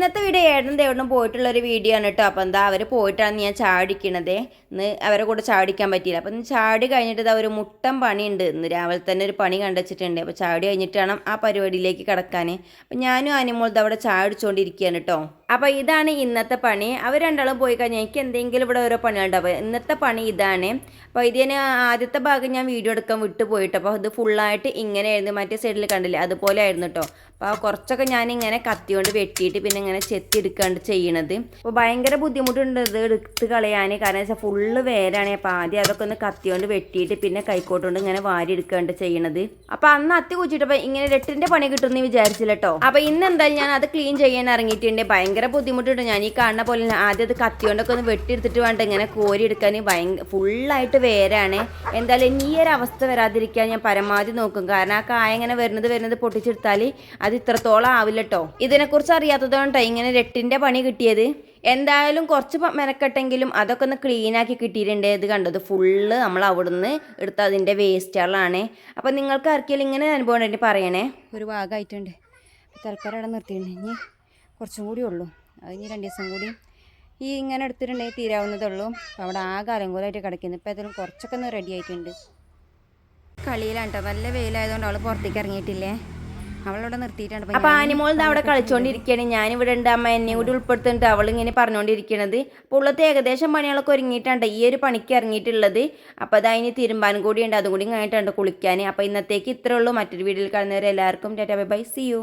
ഇന്നത്തെ വീഡിയോ ഏടനും ദേവനും പോയിട്ടുള്ള ഒരു വീഡിയോ ആണ് കേട്ടോ അപ്പോൾ എന്താ അവർ പോയിട്ടാണ് ഞാൻ ചാടിക്കണത്. ഇന്ന് അവരെ കൂടെ ചാടിക്കാൻ പറ്റിയില്ല. അപ്പം ചാടി കഴിഞ്ഞിട്ട് ഇതാ ഒരു മുട്ടം പണിയുണ്ട്. ഇന്ന് രാവിലെ തന്നെ ഒരു പണി കണ്ടുവച്ചിട്ടുണ്ട് അപ്പോൾ ചാടി കഴിഞ്ഞിട്ട് വേണം ആ പരിപാടിയിലേക്ക് കിടക്കാൻ അപ്പം ഞാനും അനിമോൾ അവിടെ ചാടിച്ചുകൊണ്ടിരിക്കുകയാണ് കേട്ടോ അപ്പോൾ ഇതാണ് ഇന്നത്തെ പണി. അവർ രണ്ടാളും പോയി കഴിഞ്ഞാൽ എനിക്ക് എന്തെങ്കിലും ഇവിടെ ഓരോ പണികളുണ്ടാവും ഇന്നത്തെ പണി ഇതാണ്. അപ്പോൾ ഇതിന് ആദ്യത്തെ ഭാഗം ഞാൻ വീഡിയോ എടുക്കാൻ വിട്ടു പോയിട്ട്. അപ്പോൾ ഇത് ഫുള്ളായിട്ട് ഇങ്ങനെയായിരുന്നു. മറ്റേ സൈഡിൽ കണ്ടില്ല? അതുപോലെ ആയിരുന്നു കേട്ടോ അപ്പോൾ കുറച്ചൊക്കെ ഞാൻ ഇങ്ങനെ കത്തിയോണ്ട് വെട്ടിയിട്ട് പിന്നെ ഇങ്ങനെ ചെത്തി എടുക്കാണ്ട് ചെയ്യണത്. അപ്പോൾ ഭയങ്കര ബുദ്ധിമുട്ടുണ്ട് ഇത് എടുത്ത് കളയാൻ കാരണം വെച്ചാൽ ഫുള്ള് വേരാണ്. അപ്പോൾ ആദ്യം അതൊക്കെ ഒന്ന് കത്തിയോണ്ട് വെട്ടിയിട്ട് പിന്നെ കൈക്കോട്ടുകൊണ്ട് ഇങ്ങനെ വാരി എടുക്കാണ്ട് ചെയ്യണത്. അപ്പോൾ അന്ന് അത്തി കുച്ചിട്ടപ്പോൾ ഇങ്ങനെ രട്ടിന്റെ പണി കിട്ടുമെന്ന് വിചാരിച്ചില്ല കേട്ടോ അപ്പോൾ ഇന്ന് എന്തായാലും ഞാൻ അത് ക്ലീൻ ചെയ്യാൻ ഇറങ്ങിയിട്ടുണ്ട്. ഭയങ്കര ബുദ്ധിമുട്ടുണ്ട്. ഞാൻ ഈ കാണുന്ന പോലെ ആദ്യം അത് കത്തിയോണ്ടൊക്കെ ഒന്ന് വെട്ടിയെടുത്തിട്ട് വേണ്ട ഇങ്ങനെ കോരി എടുക്കാൻ ഭയങ്കര ഫുള്ളായിട്ട് വേരാണ്. എന്തായാലും ഇനി ഈ ഒരു അവസ്ഥ വരാതിരിക്കാൻ ഞാൻ പരമാവധി നോക്കും. കാരണം ആ കായ ഇങ്ങനെ വരുന്നത് വരുന്നത് പൊട്ടിച്ചെടുത്താൽ അത് ഇത്രത്തോളം ആവില്ല കേട്ടോ ഇതിനെക്കുറിച്ച് അറിയാത്തതുകൊണ്ടാണ് ഇങ്ങനെ രട്ടിന്റെ പണി കിട്ടിയത്? എന്തായാലും കുറച്ച് മെനക്കെട്ടെങ്കിലും അതൊക്കെ ഒന്ന് ക്ലീൻ ആക്കി കിട്ടിയിട്ടുണ്ട്. ഇത് കണ്ടത് ഫുള്ള് നമ്മൾ അവിടുന്ന് എടുത്ത അതിന്റെ വേസ്റ്റുകളാണ് അപ്പോൾ നിങ്ങൾക്ക് ആർക്കെങ്കിലും ഇങ്ങനെ അനുഭവം ഉണ്ടെങ്കിൽ പറയണേ. ഒരു ഭാഗമായിട്ടുണ്ട്. തൽക്കാലം അവിടെ നിർത്തിയിട്ടുണ്ട്. ഇനി കുറച്ചും കൂടി ഉള്ളൂ. അത് ഇനി രണ്ട് ദിവസം കൂടി ഈ ഇങ്ങനെ എടുത്തിട്ടുണ്ടെങ്കിൽ തീരാവുന്നതേ ഉള്ളൂ അപ്പോൾ അവിടെ ആകെ അലങ്കോലമായിട്ട് കിടക്കുന്നു. ഇപ്പോൾ ഏതായാലും കുറച്ചൊക്കെ ഒന്ന് റെഡി ആയിട്ടുണ്ട്. കളിയിലാണ് കേട്ടോ നല്ല വെയിലായതുകൊണ്ട് അവൾ പുറത്തേക്ക് ഇറങ്ങിയിട്ടില്ലേ? അവളവിടെ നിർത്തിയിട്ടുണ്ട് അപ്പൊ ആനിമോൾ അവിടെ കളിച്ചോണ്ടിരിക്കുകയാണ് ഞാനിവിടെ ഉണ്ട് അമ്മ എന്നെ കൂടി ഉൾപ്പെടുത്തിട്ട് അവൾ ഇങ്ങനെ പറഞ്ഞുകൊണ്ടിരിക്കണത് അപ്പോൾ ഉള്ളത് ഏകദേശം പണികളൊക്കെ ഒരുങ്ങിയിട്ടുണ്ട് ഈ ഒരു പണിക്ക് ഇറങ്ങിയിട്ടുള്ളത്. അപ്പോൾ അത് അതിന് തീരുമാനം കൂടി ഉണ്ട് അതും കൂടി കഴിഞ്ഞിട്ടുണ്ട് കുളിക്കാൻ അപ്പോൾ ഇന്നത്തേക്ക് ഇത്രേ ഉള്ളൂ. മറ്റൊരു വീഡിയോയിൽ കാണുന്നവരെല്ലാവർക്കും tata bye bye. See you